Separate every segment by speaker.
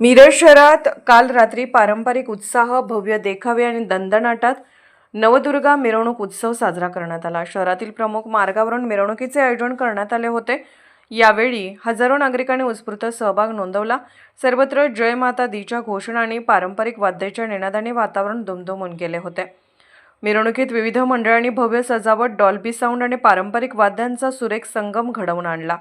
Speaker 1: मिरज शहरात काल रात्री पारंपरिक उत्साह भव्य देखावे आणि दंदनाटात नवदुर्गा मिरवणूक उत्सव साजरा करण्यात आला. शहरातील प्रमुख मार्गावरून मिरवणुकीचे आयोजन करण्यात आले होते. यावेळी हजारो नागरिकांनी उत्स्फूर्त सहभाग नोंदवला. सर्वत्र जय माता दीच्या घोषणा आणि पारंपरिक वाद्याच्या निनादाने वातावरण दुमदुमून गेले होते. मिरवणुकीत विविध मंडळांनी भव्य सजावट डॉल्बी साऊंड आणि पारंपरिक वाद्यांचा सुरेख संगम घडवून आणला.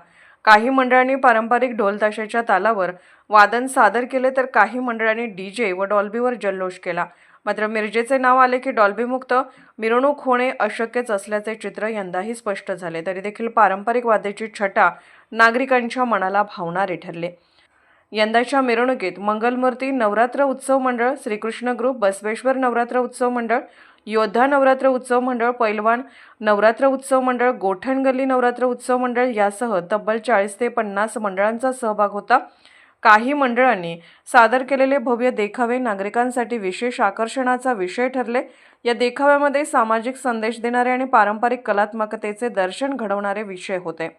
Speaker 1: काही मंडळांनी पारंपरिक ढोलताशाच्या तालावर वादन सादर केले तर काही मंडळांनी डीजे व डॉल्बीवर जल्लोष केला. मात्र मिरजेचे नाव आले की डॉल्बीमुक्त मिरवणूक होणे अशक्यच असल्याचे चित्र यंदाही स्पष्ट झाले. तरी देखील पारंपरिक वाद्याची छटा नागरिकांच्या मनाला भावणारे ठरले. यंदाच्या मिरवणुकीत मंगलमूर्ती नवरात्र उत्सव मंडळ श्रीकृष्ण ग्रुप बसवेश्वर नवरात्र उत्सव मंडळ योद्धा नवरात्र उत्सव मंडळ पैलवान नवरात्र उत्सव मंडळ गोठण गल्ली नवरात्र उत्सव मंडळ यासह तब्बल चाळीस ते पन्नास मंडळांचा सहभाग होता. काही मंडळांनी सादर केलेले भव्य देखावे नागरिकांसाठी विशेष आकर्षणाचा विषय ठरले. या देखाव्यामध्ये सामाजिक संदेश देणारे आणि पारंपरिक कलात्मकतेचे दर्शन घडवणारे विषय होते.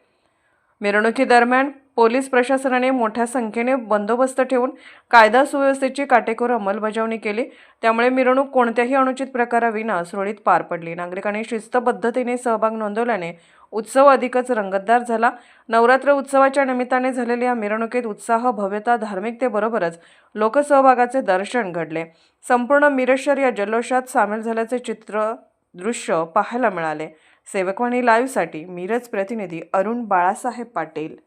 Speaker 1: मिरवणुकीदरम्यान पोलीस प्रशासनाने मोठ्या संख्येने बंदोबस्त ठेवून कायदा सुव्यवस्थेची काटेकोर अंमलबजावणी केली. त्यामुळे मिरवणूक कोणत्याही अनुचित प्रकाराविना सुरळीत पार पडली. नागरिकांनी शिस्तबद्धतेने सहभाग नोंदवल्याने उत्सव अधिकच रंगतदार झाला. नवरात्र उत्सवाच्या निमित्ताने झालेल्या या मिरवणुकीत उत्साह भव्यता धार्मिकतेबरोबरच लोकसहभागाचे दर्शन घडले. संपूर्ण मिरशर या जल्लोषात सामील झाल्याचे चित्र दृश्य पाहायला मिळाले. सेवकवाणी लाईव्हसाठी मिरज प्रतिनिधी अरुण बाळासाहेब पाटील.